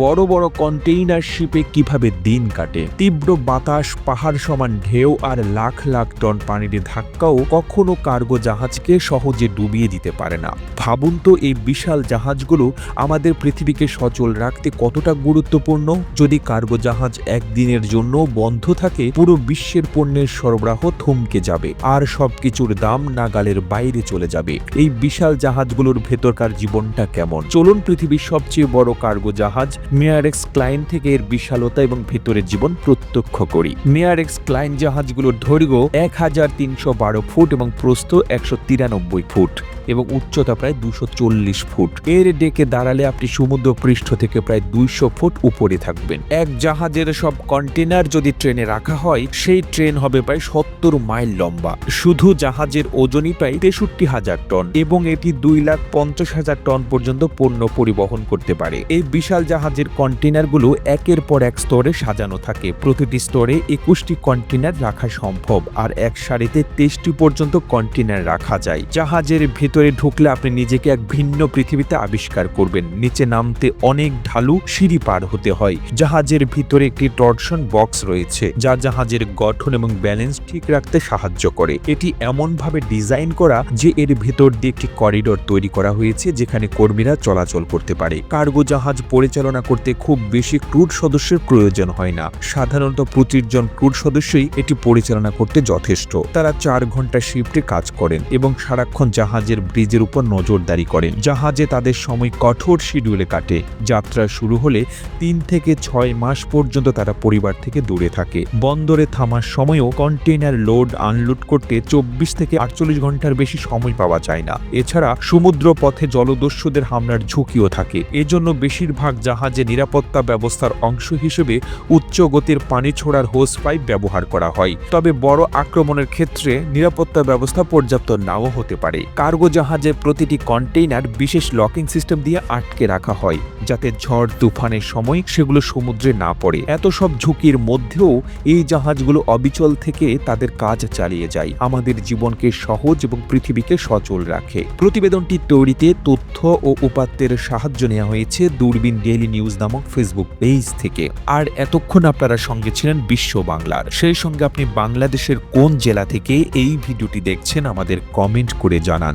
বড় বড় কন্টেইনার শিপে কীভাবে দিন কাটে? তীব্র বাতাস, পাহাড় সমান ঢেউ আর লাখ লাখ টন পানির ধাক্কাও কখনো কার্গো জাহাজকে সহজে ডুবিয়ে দিতে পারে না। ভাবুন তো এই বিশাল জাহাজগুলো আমাদের পৃথিবীকে সচল রাখতে কতটা গুরুত্বপূর্ণ? যদি কার্গো জাহাজ একদিনের জন্য বন্ধ থাকে, পুরো বিশ্বের পণ্যের সরবরাহ থমকে যাবে আর সবকিছুর দাম নাগালের বাইরে চলে যাবে। এই বিশাল জাহাজগুলোর ভেতরকার জীবনটা কেমন? চলুন পৃথিবীর সবচেয়ে বড় কার্গো জাহাজ মেয়ারেক্স ক্লাইন থেকে এর বিশালতা এবং ভেতরের জীবন প্রত্যক্ষ করি। মেয়ারেক্স ক্লাইন জাহাজগুলোর দৈর্ঘ্য এক হাজার তিনশো বারো ফুট এবং প্রস্থ একশো তিরানব্বই ফুট। এবং উচ্চতা প্রায় দুশো ফুট। এর ডেকে দাঁড়ালে আপনি সমুদ্র পৃষ্ঠ থেকে প্রায় দুইশো ফুট উপরে থাকবেন। এক জাহাজের সব কন্টেনার যদি ট্রেনে রাখা হয়, সেই ট্রেন হবে প্রায় সত্তর মাইল লম্বা। শুধু জাহাজের ওজনই প্রায় তেষট্টি হাজার টন এবং এটি দুই লাখ পঞ্চাশ হাজার টন পর্যন্ত পণ্য পরিবহন করতে পারে। এই বিশাল জাহাজের কন্টেনারগুলো একের পর এক স্তরে সাজানো থাকে। প্রতিটি স্তরে একুশটি কন্টেনার রাখা সম্ভব আর এক সারিতে তেইশটি পর্যন্ত কন্টেনার রাখা যায়। জাহাজের ভেতরে ঢুকলে আপনি নিজেকে এক ভিন্ন পৃথিবীতে আবিষ্কার করবেন। নিচে নামতে অনেক ঢালু সিঁড়ি পার হতে হয়। জাহাজের ভিতরে একটি টর্শন বক্স রয়েছে, যা জাহাজের গঠন এবং ব্যালেন্স ঠিক রাখতে সাহায্য করে। এটি এমনভাবে ডিজাইন করা যে এর ভেতর দিয়ে একটি করিডোর তৈরি করা হয়েছে, যেখানে কর্মীরা চলাচল করতে পারে। কার্গো জাহাজ পরিচালনা করতে খুব বেশি ক্রুড সদস্যের প্রয়োজন হয় না। সাধারণত পঁচিশ জন ক্রুড সদস্যই এটি পরিচালনা করতে যথেষ্ট। তারা চার ঘণ্টা শিফটে কাজ করেন এবং সারাক্ষণ জাহাজের ব্রিজের উপর নজরদারি করেন জাহাজে তাদের সময় কঠোর শিডিউলে কাটে। যাত্রা শুরু হলে তিন থেকে ছয় মাস পর্যন্ত তারা পরিবার থেকে দূরে থাকে। বন্দরে থামার সময়ও কন্টেইনার লোড আনলোড করতে চব্বিশ থেকে আটচল্লিশ ঘণ্টার বেশি সময় পাওয়া যায় না। এছাড়া সমুদ্র পথে জলদস্যুদের হামলার ঝুঁকিও থাকে। এজন্য বেশিরভাগ জাহাজে নিরাপত্তা ব্যবস্থার অংশ হিসেবে উচ্চ গতির পানি ছোড়ার হোস পাইপ ব্যবহার করা হয়। তবে বড় আক্রমণের ক্ষেত্রে নিরাপত্তা ব্যবস্থা পর্যাপ্ত নাও হতে পারে। কার্গো জাহাজের প্রতিটি কন্টেইনার বিশেষ লকিং সিস্টেম দিয়ে আটকে রাখা হয়, যাতে ঝড়, তুফানের সময় সেগুলো সমুদ্রে না পড়ে। এত সব ঝুঁকির মধ্যেও এই জাহাজগুলো অবিচল থেকে তাদের কাজ চালিয়ে যায়। আমাদের জীবনকে সহজ এবং পৃথিবীকে সচল রাখে। প্রতিবেদনটি তৈরিতে তথ্য ও উপাত্তের সাহায্য নেওয়া হয়েছে দূরবীন ডেইলি নিউজ নামক ফেসবুক পেজ থেকে। আর এতক্ষণ আপনারা সঙ্গে ছিলেন বিশ্ব বাংলার। সেই সঙ্গে আপনি বাংলাদেশের কোন জেলা থেকে এই ভিডিওটি দেখছেন আমাদের কমেন্ট করে জানান।